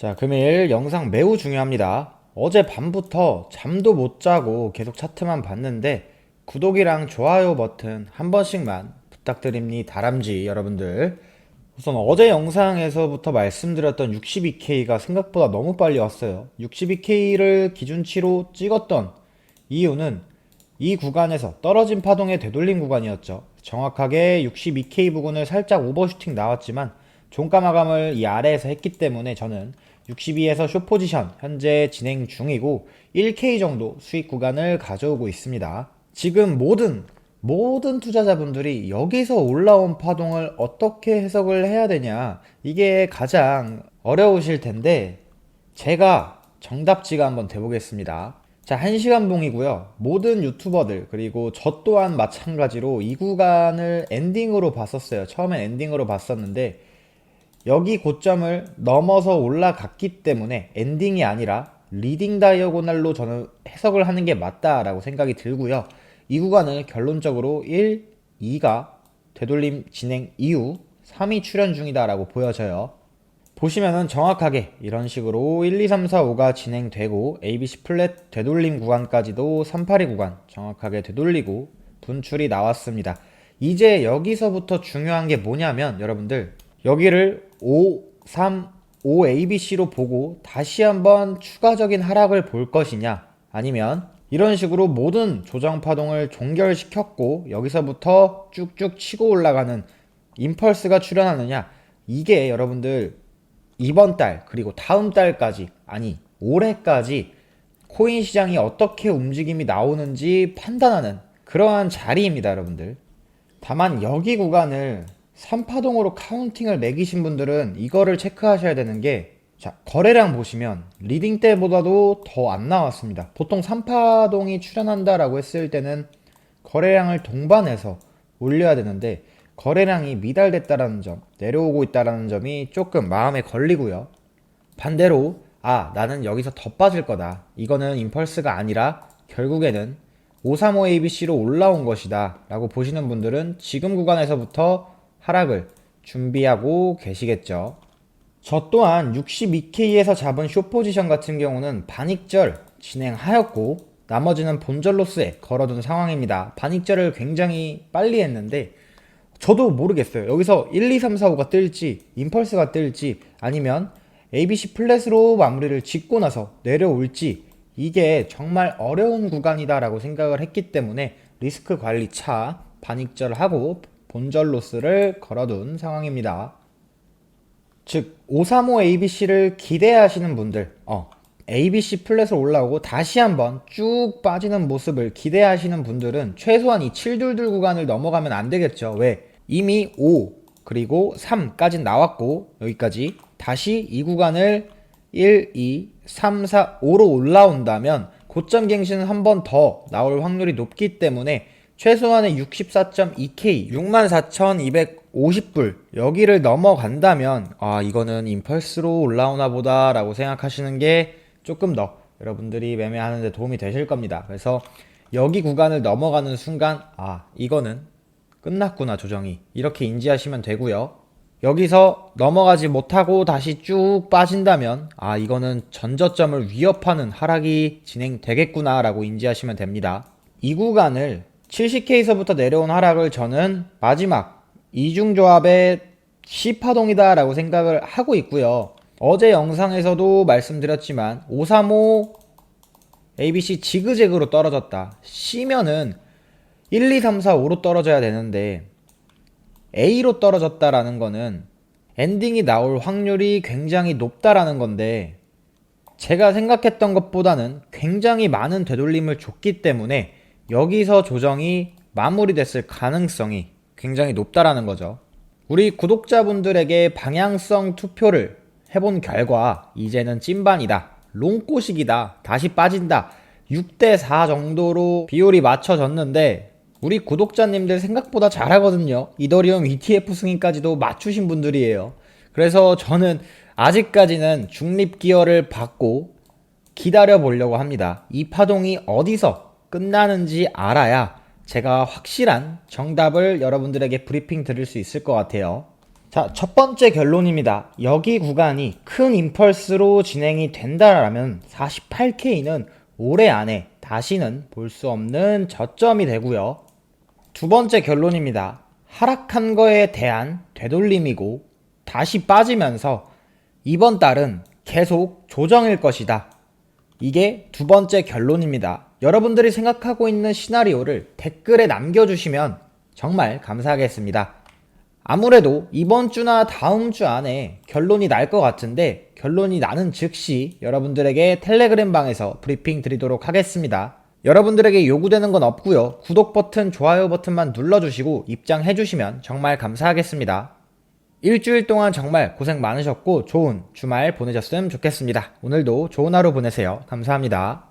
자, 금일 영상 매우 중요합니다. 어제 밤부터 잠도 못 자고 계속 차트만 봤는데 구독이랑 좋아요 버튼 한 번씩만 부탁드립니다. 다람쥐 여러분들. 우선 어제 영상에서부터 말씀드렸던 62K가 생각보다 너무 빨리 왔어요. 62K를 기준치로 찍었던 이유는 이 구간에서 떨어진 파동의 되돌림 구간이었죠. 정확하게 62K 부근을 살짝 오버슈팅 나왔지만 종가 마감을 이 아래에서 했기 때문에 저는 62에서 숏 포지션 현재 진행 중이고 1K 정도 수익 구간을 가져오고 있습니다. 지금 모든 모든 투자자분들이 여기서 올라온 파동을 어떻게 해석을 해야 되냐 이게 가장 어려우실 텐데 제가 정답지가 한번 돼보겠습니다. 자, 1시간 봉이고요. 모든 유튜버들, 그리고 저 또한 마찬가지로 이 구간을 엔딩으로 봤었어요. 처음엔 엔딩으로 봤었는데, 여기 고점을 넘어서 올라갔기 때문에 엔딩이 아니라 리딩 다이어고날로 저는 해석을 하는 게 맞다라고 생각이 들고요. 이 구간을 결론적으로 1, 2가 되돌림 진행 이후 3이 출현 중이다라고 보여져요. 보시면은 정확하게 이런 식으로 1, 2, 3, 4, 5가 진행되고 ABC 플랫 되돌림 구간까지도 382 구간 정확하게 되돌리고 분출이 나왔습니다. 이제 여기서부터 중요한 게 뭐냐면 여러분들 여기를 5, 3, 5 ABC로 보고 다시 한번 추가적인 하락을 볼 것이냐? 아니면 이런 식으로 모든 조정 파동을 종결시켰고 여기서부터 쭉쭉 치고 올라가는 임펄스가 출현하느냐? 이게 여러분들 이번 달 그리고 다음 달까지 아니 올해까지 코인 시장이 어떻게 움직임이 나오는지 판단하는 그러한 자리입니다 여러분들. 다만 여기 구간을 3파동으로 카운팅을 매기신 분들은 이거를 체크하셔야 되는 게 자, 거래량 보시면 리딩 때보다도 더 안 나왔습니다. 보통 3파동이 출현한다라고 했을 때는 거래량을 동반해서 올려야 되는데 거래량이 미달됐다라는 점, 내려오고 있다라는 점이 조금 마음에 걸리고요. 반대로 아, 나는 여기서 더 빠질 거다. 이거는 임펄스가 아니라 결국에는 535ABC로 올라온 것이다. 라고 보시는 분들은 지금 구간에서부터 하락을 준비하고 계시겠죠. 저 또한 62K에서 잡은 숏 포지션 같은 경우는 반익절 진행하였고 나머지는 본절 로스에 걸어둔 상황입니다. 반익절을 굉장히 빨리 했는데 저도 모르겠어요. 여기서 1, 2, 3, 4, 5가 뜰지 임펄스가 뜰지 아니면 ABC 플랫으로 마무리를 짓고 나서 내려올지 이게 정말 어려운 구간이다라고 생각을 했기 때문에 리스크 관리 차 반익절을 하고 본절 로스를 걸어둔 상황입니다. 즉 535 ABC를 기대하시는 분들, 어, ABC 플랫으로 올라오고 다시 한번 쭉 빠지는 모습을 기대하시는 분들은 최소한 이 722 구간을 넘어가면 안 되겠죠. 왜? 이미 5 그리고 3까지 나왔고 여기까지 다시 이 구간을 1, 2, 3, 4, 5로 올라온다면 고점 갱신은 한 번 더 나올 확률이 높기 때문에 최소한의 64.2K 64,250불 여기를 넘어간다면 아 이거는 임펄스로 올라오나 보다라고 생각하시는 게 조금 더 여러분들이 매매하는데 도움이 되실 겁니다. 그래서 여기 구간을 넘어가는 순간 아 이거는 끝났구나 조정이 이렇게 인지하시면 되고요. 여기서 넘어가지 못하고 다시 쭉 빠진다면 아 이거는 전저점을 위협하는 하락이 진행되겠구나라고 인지하시면 됩니다. 이 구간을 70K에서부터 내려온 하락을 저는 마지막 이중조합의 C파동이다라고 생각을 하고 있고요. 어제 영상에서도 말씀드렸지만 535 ABC 지그재그로 떨어졌다. C면은 1, 2, 3, 4, 5로 떨어져야 되는데 A로 떨어졌다라는 거는 엔딩이 나올 확률이 굉장히 높다라는 건데 제가 생각했던 것보다는 굉장히 많은 되돌림을 줬기 때문에 여기서 조정이 마무리됐을 가능성이 굉장히 높다라는 거죠. 우리 구독자분들에게 방향성 투표를 해본 결과 이제는 찐반이다. 롱꼬식이다. 다시 빠진다. 6대4 정도로 비율이 맞춰졌는데 우리 구독자님들 생각보다 잘하거든요. 이더리움 ETF 승인까지도 맞추신 분들이에요. 그래서 저는 아직까지는 중립 기어를 받고 기다려 보려고 합니다. 이 파동이 어디서 끝나는지 알아야 제가 확실한 정답을 여러분들에게 브리핑 드릴 수 있을 것 같아요. 자, 첫 번째 결론입니다. 여기 구간이 큰 임펄스로 진행이 된다라면 48K는 올해 안에 다시는 볼 수 없는 저점이 되고요. 두 번째 결론입니다. 하락한 거에 대한 되돌림이고 다시 빠지면서 이번 달은 계속 조정일 것이다. 이게 두 번째 결론입니다. 여러분들이 생각하고 있는 시나리오를 댓글에 남겨주시면 정말 감사하겠습니다. 아무래도 이번 주나 다음 주 안에 결론이 날 것 같은데 결론이 나는 즉시 여러분들에게 텔레그램 방에서 브리핑 드리도록 하겠습니다. 여러분들에게 요구되는 건 없고요. 구독 버튼, 좋아요 버튼만 눌러주시고 입장해 주시면 정말 감사하겠습니다. 일주일 동안 정말 고생 많으셨고 좋은 주말 보내셨으면 좋겠습니다. 오늘도 좋은 하루 보내세요. 감사합니다.